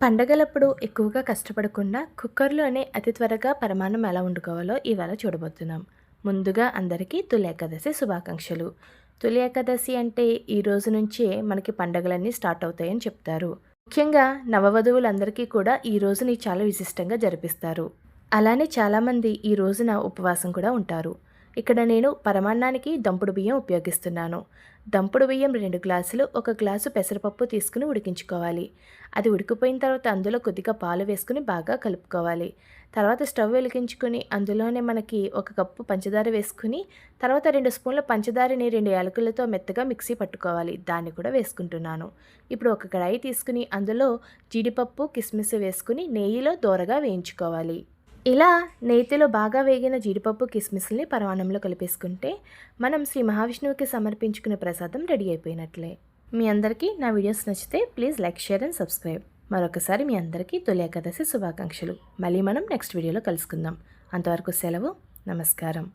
పండగలప్పుడు ఎక్కువగా కష్టపడకుండా కుక్కర్లోనే అతి త్వరగా పరమాన్నం ఎలా వండుకోవాలో ఇవాళ చూడబోతున్నాం. ముందుగా అందరికీ తొలి ఏకాదశి శుభాకాంక్షలు. తొలి ఏకాదశి అంటే ఈ రోజు నుంచే మనకి పండగలన్నీ స్టార్ట్ అవుతాయని చెప్తారు. ముఖ్యంగా నవవధువులందరికీ కూడా ఈ రోజుని చాలా విశిష్టంగా జరిపిస్తారు. అలానే చాలామంది ఈ రోజున ఉపవాసం కూడా ఉంటారు. ఇక్కడ నేను పరమాన్నానికి దంపుడు బియ్యం ఉపయోగిస్తున్నాను. దంపుడు బియ్యం రెండు గ్లాసులు ఒక గ్లాసు పెసరపప్పు తీసుకుని ఉడికించుకోవాలి. అది ఉడికిపోయిన తర్వాత అందులో కొద్దిగా పాలు వేసుకుని బాగా కలుపుకోవాలి. తర్వాత స్టవ్ వెలిగించుకుని అందులోనే మనకి ఒక కప్పు పంచదార వేసుకుని తర్వాత రెండు స్పూన్ల పంచదారని రెండు యాలకులతో మెత్తగా మిక్సీ పట్టుకోవాలి. దాన్ని కూడా వేసుకుంటున్నాను. ఇప్పుడు ఒక కడాయి తీసుకుని అందులో జీడిపప్పు కిస్మిస్ వేసుకుని నెయ్యిలో దోరగా వేయించుకోవాలి. ఇలా నేతిలో బాగా వేగిన జీడిపప్పు కిస్మిస్ని పరవాణంలో కలిపేసుకుంటే మనం శ్రీ మహావిష్ణువుకి సమర్పించుకునే ప్రసాదం రెడీ అయిపోయినట్లే. మీ అందరికీ నా వీడియోస్ నచ్చితే please like share and subscribe. మరొకసారి మీ అందరికీ తొలి ఏకాదశి శుభాకాంక్షలు. మళ్ళీ మనం నెక్స్ట్ వీడియోలో కలుసుకుందాం. అంతవరకు సెలవు. నమస్కారం.